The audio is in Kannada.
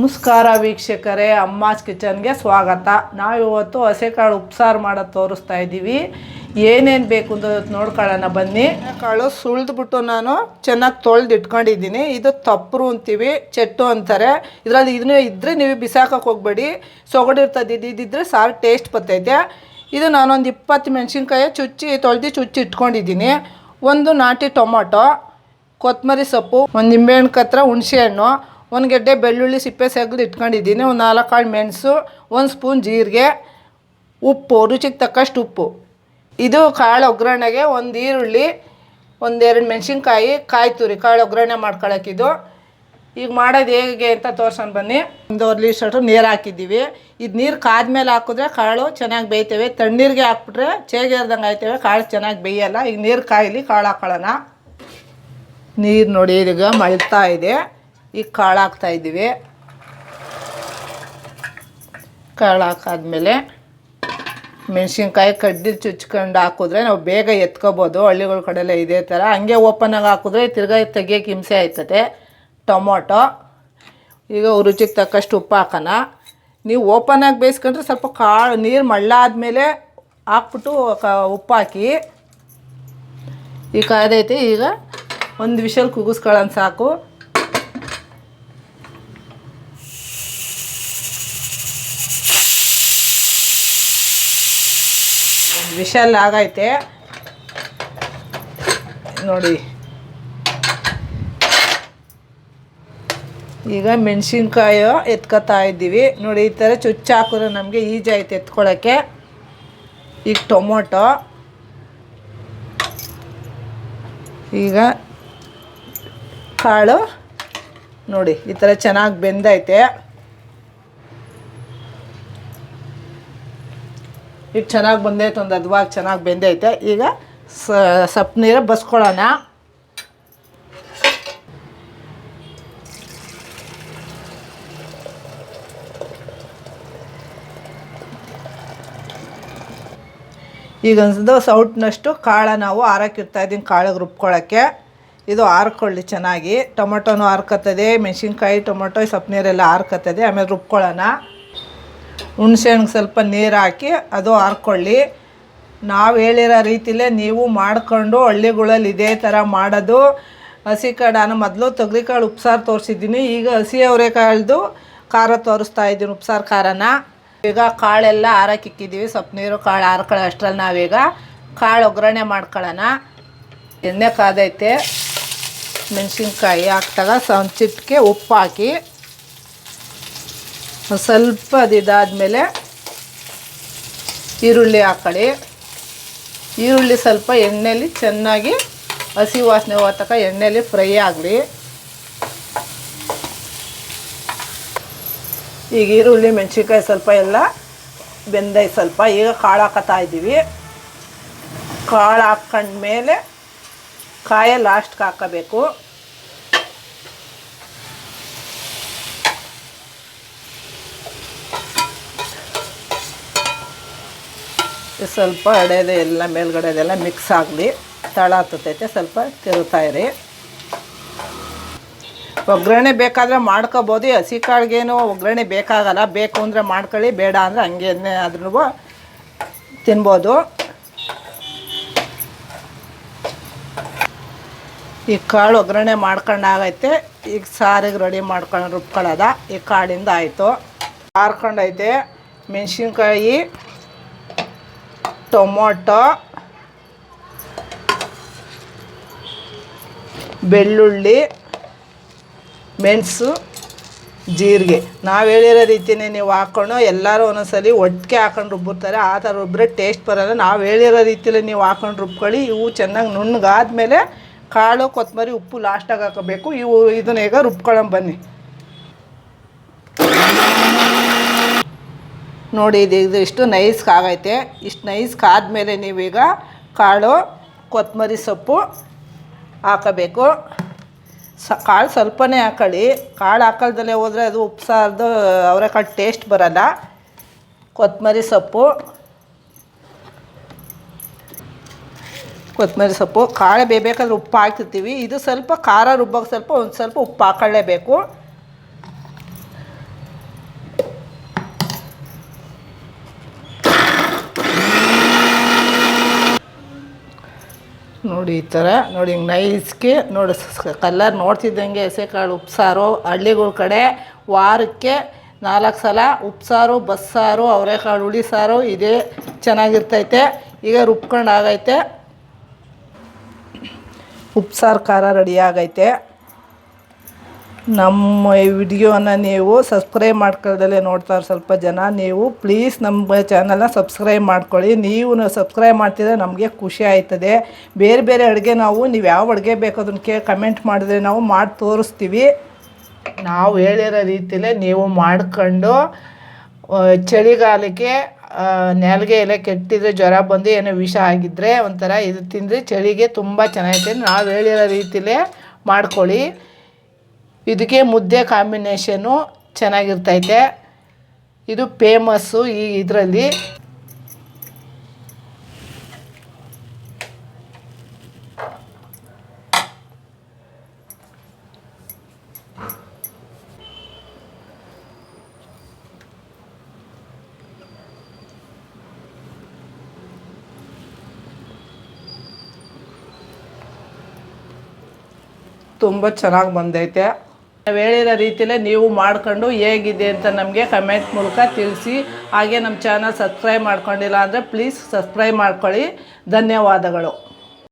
ನಮಸ್ಕಾರ ವೀಕ್ಷಕರೇ ಅಮ್ಮಾಸ್ ಕಿಚನ್ಗೆ ಸ್ವಾಗತ. ನಾವಿವತ್ತು ಹಸೆಕಾಳು ಉಪ್ಸಾರು ಮಾಡೋದು ತೋರಿಸ್ತಾ ಇದ್ದೀವಿ. ಏನೇನು ಬೇಕು ಅಂತ ನೋಡ್ಕೊಳ್ಳೋಣ, ಬನ್ನಿ. ಕಾಳು ಸುಳಿದ್ಬಿಟ್ಟು ನಾನು ಚೆನ್ನಾಗಿ ತೊಳೆದು ಇಟ್ಕೊಂಡಿದ್ದೀನಿ ಇದು ತಪ್ಪರು ಅಂತೀವಿ, ಚೆಟ್ಟು ಅಂತಾರೆ. ಇದರಲ್ಲಿ ಇದನ್ನ ಇದ್ದರೆ ನೀವು ಬಿಸಾಕಕ್ಕೆ ಹೋಗ್ಬೇಡಿ. ಸೊಗಡಿರ್ತದೆ ಇದು ಇದ್ದಿದ್ರೆ ಸಾರು ಟೇಸ್ಟ್ ಬರ್ತೈತೆ. ಇದು ನಾನೊಂದು ಇಪ್ಪತ್ತು ಮೆಣಸಿನ್ಕಾಯಿ ಚುಚ್ಚಿ, ತೊಳೆದು ಚುಚ್ಚಿ ಇಟ್ಕೊಂಡಿದ್ದೀನಿ. ಒಂದು ನಾಟಿ ಟೊಮೊಟೊ ಕೊತ್ತಂಬರಿ ಸೊಪ್ಪು, ಒಂದು ನಿಂಬೆಹಣ್ಣು ಕತ್ರ, ಹುಣಸೆಹಣ್ಣು ಒಂದು ಗೆಡ್ಡೆ ಬೆಳ್ಳುಳ್ಳಿ ಸಿಪ್ಪೆ ಸೆಗ್ದು ಇಟ್ಕೊಂಡಿದ್ದೀನಿ, ಒಂದು ನಾಲ್ಕು ಕಾಳು ಮೆಣಸು, ಒಂದು ಸ್ಪೂನ್ ಜೀರಿಗೆ, ಉಪ್ಪು, ರುಚಿಗೆ ತಕ್ಕಷ್ಟು ಉಪ್ಪು. ಇದು ಕಾಳು ಒಗ್ಗರಣೆಗೆ ಒಂದು ಈರುಳ್ಳಿ ಒಂದೆರಡು ಮೆಣಸಿನ್ಕಾಯಿ, ಕಾಯಿ ತುರಿ, ಕಾಳು ಒಗ್ಗರಣೆ ಮಾಡ್ಕೊಳಕ್ಕಿದು ಈಗ ಮಾಡೋದು ಹೇಗೆ ಅಂತ ತೋರ್ಸೋಣ ಬನ್ನಿ. ಒಂದೂವರೆ ಲೀಟ್ರ್ ನೀರು ಹಾಕಿದ್ದೀವಿ. ಇದು ನೀರು ಕಾದ್ಮೇಲೆ ಹಾಕಿದ್ರೆ ಕಾಳು ಚೆನ್ನಾಗಿ ಬೇಯ್ತೇವೆ. ತಣ್ಣೀರಿಗೆ ಹಾಕ್ಬಿಟ್ರೆ ಚೇಗೇರ್ದಂಗೆ ಆಯ್ತೇವೆ. ಕಾಳು ಚೆನ್ನಾಗಿ ಬೇಯಲ್ಲ. ಈಗ ನೀರು ಕಾಯಿಲಿ ಕಾಳು ಹಾಕೊಳ್ಳೋಣ. ನೀರು ನೋಡಿ ಈಗ ಮಳ್ತಾ ಇದೆ. ಈಗ ಕಾಳು ಹಾಕ್ತಾ ಇದ್ದೀವಿ. ಕಾಳು ಹಾಕಾದ್ಮೇಲೆ ಮೆಣಸಿನ್ಕಾಯಿ ಕಡ್ಡಿ ಚುಚ್ಕೊಂಡು ಹಾಕಿದ್ರೆ ನಾವು ಬೇಗ ಎತ್ಕೋಬೋದು. ಹಳ್ಳಿಗಳ ಕಡೆಲ್ಲ ಇದೇ ಥರ. ಹಂಗೆ ಓಪನಾಗಿ ಹಾಕಿದ್ರೆ ತಿರ್ಗಾ ತೆಗಿಯೋಕೆ ಹಿಂಸೆ ಆಯ್ತದೆ. ಟೊಮೊಟೊ. ಈಗ ರುಚಿಗೆ ತಕ್ಕಷ್ಟು ಉಪ್ಪು ಹಾಕೋಣ. ನೀವು ಓಪನಾಗಿ ಬೇಯಿಸ್ಕೊಂಡ್ರೆ ಸ್ವಲ್ಪ ಕಾಳು, ನೀರು ಮಳ್ಳಾದ್ಮೇಲೆ ಹಾಕ್ಬಿಟ್ಟು ಕ, ಉಪ್ಪು ಹಾಕಿ. ಈಗ ಕಾದೈತೆ ಈಗ ಒಂದು ವಿಷಲ್ ಕುಗಿಸ್ಕೊಳ್ಳೋಣ ಸಾಕು. ವಿಷಲ್ ಆಗೈತೆ. ನೋಡಿ. ಈಗ ಮೆಣಸಿನ್ಕಾಯಿ ಎತ್ಕೊತಾ ಇದ್ದೀವಿ. ನೋಡಿ, ಈ ಥರ ಚುಚ್ಚು ನಮಗೆ ಈಜಿ ಆಯ್ತು ಎತ್ಕೊಳ್ಳೋಕ್ಕೆ ಈಗ ಟೊಮೊಟೊ. ಈಗ ಕಾಳು. ನೋಡಿ, ಈ ಥರ ಚೆನ್ನಾಗಿ ಬೆಂದೈತೆ. ಈಗ ಚೆನ್ನಾಗಿ ಬಂದೈತೆ ಒಂದು ಹದವಾಗಿ ಚೆನ್ನಾಗಿ ಬೆಂದೈತೆ ಈಗ ಸಪ್ ನೀರು ಬಸ್ಕೊಳ್ಳೋಣ. ಈಗ ಅನ್ಸಿದ್ದು ಸೌಟ್ನಷ್ಟು ಕಾಳು ನಾವು ಆರಕ್ಕಿರ್ತಾ ಇದ್ದೀನಿ ಕಾಳಿಗೆ ರುಬ್ಕೊಳ್ಳೋಕ್ಕೆ. ಇದು ಹಾರ್ಕೊಳ್ಳಿ ಚೆನ್ನಾಗಿ. ಟೊಮೊಟೊನೂ ಹಾರ್ಕತ್ತದೆ ಮೆಣಸಿನ್ಕಾಯಿ, ಟೊಮೊಟೊ ಸೊಪ್ಪು ನೀರೆಲ್ಲ ಆರ್ಕತ್ತದೆ, ಆಮೇಲೆ ರುಬ್ಕೊಳ್ಳೋಣ. ಹುಣ್ಸೆಹಣ್ಣಿಗೆ ಸ್ವಲ್ಪ ನೀರು ಹಾಕಿ ಅದು ಹಾರ್ಕೊಳ್ಳಿ ನಾವು ಹೇಳಿರೋ ರೀತಿಲೇ ನೀವು ಮಾಡಿಕೊಂಡು ಹಳ್ಳಿಗಳಲ್ಲಿ ಇದೇ ಥರ ಮಾಡೋದು. ಹಸಿ ಕಡಾನ ಮೊದಲು ತೊಗರಿಕಾಳು ಉಪ್ಸಾರು ತೋರಿಸಿದ್ದೀನಿ. ಈಗ ಹಸಿ ಅವರೆಕಾಳ್ದು ಖಾರ ತೋರಿಸ್ತಾ ಇದ್ದೀನಿ ಉಪ್ಸಾರು ಖಾರನ. ಈಗ ಕಾಳೆಲ್ಲ ಹಾರಕ್ಕಿಕ್ಕಿದ್ದೀವಿ ಸ್ವಲ್ಪ ನೀರು ಕಾಳು ಹಾರ್ಕೊಳ್ಳೋ ಅಷ್ಟರಲ್ಲಿ ನಾವೀಗ ಕಾಳು ಒಗ್ಗರಣೆ ಮಾಡ್ಕೊಳ್ಳೋಣ. ಎಣ್ಣೆ ಕಾದೈತೆ. ಮೆಣಸಿನ್ಕಾಯಿ ಹಾಕ್ದಾಗ ಸ ಒಂದು ಉಪ್ಪು ಹಾಕಿ. ಸ್ವಲ್ಪ ಅದು ಇದಾದಮೇಲೆ ಈರುಳ್ಳಿ ಹಾಕೊಳ್ಳಿ ಈರುಳ್ಳಿ ಸ್ವಲ್ಪ ಎಣ್ಣೆಯಲ್ಲಿ ಚೆನ್ನಾಗಿ ಹಸಿ ವಾಸನೆ ಹೋತಕ ಎಣ್ಣೆಯಲ್ಲಿ ಫ್ರೈ ಆಗಲಿ. ಈಗ ಈರುಳ್ಳಿ, ಮೆಣಸಿನ್ಕಾಯಿ ಸ್ವಲ್ಪ ಎಲ್ಲ ಬೆಂದೈ ಸ್ವಲ್ಪ. ಈಗ ಕಾಳು ಹಾಕತ್ತಾ ಇದ್ದೀವಿ. ಕಾಳು ಹಾಕ್ಕೊಂಡ್ಮೇಲೆ ಕಾಯ ಲಾಸ್ಟ್ಗೆ ಹಾಕಬೇಕು. ಸ್ವಲ್ಪ ಅಡೆದು ಎಲ್ಲ ಮೇಲ್ಗಡೆದೆಲ್ಲ ಮಿಕ್ಸ್ ಆಗಲಿ. ತಳ ಹತ್ತೈತೆ ಸ್ವಲ್ಪ ತಿರುಗ್ತಾ ಇರಿ. ಒಗ್ಗರಣೆ ಬೇಕಾದರೆ ಮಾಡ್ಕೋಬೋದು. ಹಸಿ ಕಾಳಿಗೇನು ಒಗ್ಗರಣೆ ಬೇಕಾಗಲ್ಲ. ಬೇಕು ಅಂದರೆ ಮಾಡ್ಕೊಳ್ಳಿ, ಬೇಡ ಅಂದರೆ ಹಂಗೆ ಆದ್ರೂ ತಿನ್ಬೋದು. ಈ ಕಾಳು ಒಗ್ಗರಣೆ ಮಾಡ್ಕೊಂಡಾಗೈತೆ ಈಗ ಸಾರಿಗೆ ರೆಡಿ ಮಾಡ್ಕೊಂಡು ರುಬ್ಕೊಳ್ಳೋದ. ಈ ಕಾಳಿಂದ ಆಯಿತು. ಹಾರ್ಕೊಂಡೈತೆ ಮೆಣಸಿನ್ಕಾಯಿ ಟೊಮೊಟೊ, ಬೆಳ್ಳುಳ್ಳಿ, ಮೆಣಸು, ಜೀರಿಗೆ. ನಾವು ಹೇಳಿರೋ ರೀತಿಯೇ ನೀವು ಹಾಕ್ಕೊಂಡು ಎಲ್ಲರೂ ಒಂದೊಂದ್ಸಲಿ ಒಟ್ಟಿಗೆ ಹಾಕೊಂಡು ರುಬ್ಬಿರ್ತಾರೆ. ಆ ಥರ ರುಬ್ಬಿದ್ರೆ ಟೇಸ್ಟ್ ಬರೋಲ್ಲ. ನಾವು ಹೇಳಿರೋ ರೀತಿಯಲ್ಲಿ ನೀವು ಹಾಕೊಂಡು ರುಬ್ಕೊಳ್ಳಿ. ಇವು ಚೆನ್ನಾಗಿ ನುಣ್ಣಗಾದ್ಮೇಲೆ ಕಾಳು, ಕೊತ್ತಂಬರಿ, ಉಪ್ಪು ಲಾಸ್ಟಾಗಿ ಹಾಕೋಬೇಕು. ಇವು ಇದನ್ನ ಈಗ ರುಬ್ಕೊಳ್ಳೋಣ ಬನ್ನಿ. ನೋಡಿ, ಇದು ಇದು ಇಷ್ಟು ನೈಸ್ಗೆ ಆಗೈತೆ ಇಷ್ಟು ನೈಸ್ಗೆ ಆದಮೇಲೆ ನೀವೀಗ ಕಾಳು ಕೊತ್ತಂಬರಿ ಸೊಪ್ಪು ಹಾಕಬೇಕು. ಸ, ಕಾಳು ಸ್ವಲ್ಪನೇ ಹಾಕೊಳ್ಳಿ. ಕಾಳು ಹಾಕಲ್ದಲ್ಲೇ ಹೋದರೆ ಅದು ಉಪ್ಸಾರ್ದು ಅವರೆಕಾಳು ಟೇಸ್ಟ್ ಬರಲ್ಲ. ಕೊತ್ತಂಬರಿ ಸೊಪ್ಪು. ಕೊತ್ತಂಬರಿ ಸೊಪ್ಪು. ಕಾಳು ಬೇಯಬೇಕಾದ್ರೆ ಉಪ್ಪು ಹಾಕ್ತಿರ್ತೀವಿ. ಇದು ಸ್ವಲ್ಪ ಖಾರ ರುಬ್ಬೋಕೆ ಸ್ವಲ್ಪ, ಒಂದು ಸ್ವಲ್ಪ ಉಪ್ಪು ಹಾಕೊಳ್ಳೇಬೇಕು. ನೋಡಿ ಈ ಥರ ನೋಡಿ ಹಿಂಗೆ ನೈಸ್ಗೆ ನೋಡಿ ಕಲ್ಲರ್ ನೋಡ್ತಿದ್ದಂಗೆ ಎಸೆಕಾಳು ಉಪ್ಸಾರು, ಹಳ್ಳಿಗಳ ಕಡೆ ವಾರಕ್ಕೆ ನಾಲ್ಕು ಸಲ ಉಪ್ಸಾರು, ಬಸ್ಸಾರು, ಅವರೆಕಾಳು ಹುಳಿ ಸಾರು ಇದೇ ಚೆನ್ನಾಗಿರ್ತೈತೆ. ಈಗ ರುಬ್ಕೊಂಡು ಆಗೈತೆ. ಉಪ್ಸಾರು ಖಾರ ರೆಡಿ ಆಗೈತೆ. ನಮ್ಮ ಈ ವಿಡಿಯೋನ ನೀವು ಸಬ್ಸ್ಕ್ರೈಬ್ ಮಾಡ್ಕೊಳ್ದಲೇ ನೋಡ್ತಾರೆ ಸ್ವಲ್ಪ ಜನ. ನೀವು ಪ್ಲೀಸ್ ನಮ್ಮ ಚಾನಲ್ನ ಸಬ್ಸ್ಕ್ರೈಬ್ ಮಾಡ್ಕೊಳ್ಳಿ. ನೀವು ಸಬ್ಸ್ಕ್ರೈಬ್ ಮಾಡ್ತಿದ್ರೆ ನಮಗೆ ಖುಷಿ ಆಯ್ತದೆ. ಬೇರೆ ಬೇರೆ ಅಡುಗೆ ನಾವು, ನೀವು ಯಾವ ಅಡುಗೆ ಬೇಕು ಅದನ್ನು ಕೇ ಕಮೆಂಟ್ ಮಾಡಿದ್ರೆ ನಾವು ಮಾಡಿ ತೋರಿಸ್ತೀವಿ. ನಾವು ಹೇಳಿರೋ ರೀತಿಯಲ್ಲೇ ನೀವು ಮಾಡ್ಕೊಂಡು ಚಳಿಗಾಲಕ್ಕೆ ನೆಲಗೆ ಎಲೆ ಕೆಟ್ಟಿದ್ರೆ ಜ್ವರ ಬಂದು ಏನೋ ವಿಷ ಆಗಿದ್ದರೆ ಒಂಥರ ಇದು ತಿಂದರೆ ಚಳಿಗೆ ತುಂಬ ಚೆನ್ನಾಗೈತೆ ನಾವು ಹೇಳಿರೋ ರೀತಿಯಲ್ಲೇ ಮಾಡ್ಕೊಳ್ಳಿ. ಇದಕ್ಕೆ ಮುದ್ದೆ ಕಾಂಬಿನೇಷನು ಚೆನ್ನಾಗಿರ್ತೈತೆ. ಇದು ಫೇಮಸ್ಸು ಈ ಇದರಲ್ಲಿ. ತುಂಬ ಚೆನ್ನಾಗಿ ಬಂದೈತೆ. ನಾವು ಹೇಳಿರೋ ರೀತಿಯಲ್ಲೇ ನೀವು ಮಾಡ್ಕೊಂಡು ಹೇಗಿದೆ ಅಂತ ನಮಗೆ ಕಮೆಂಟ್ ಮೂಲಕ ತಿಳಿಸಿ. ಹಾಗೆ ನಮ್ಮ ಚಾನಲ್ ಸಬ್ಸ್ಕ್ರೈಬ್ ಮಾಡ್ಕೊಂಡಿಲ್ಲ ಅಂದರೆ ಪ್ಲೀಸ್ ಸಬ್ಸ್ಕ್ರೈಬ್ ಮಾಡ್ಕೊಳ್ಳಿ. ಧನ್ಯವಾದಗಳು.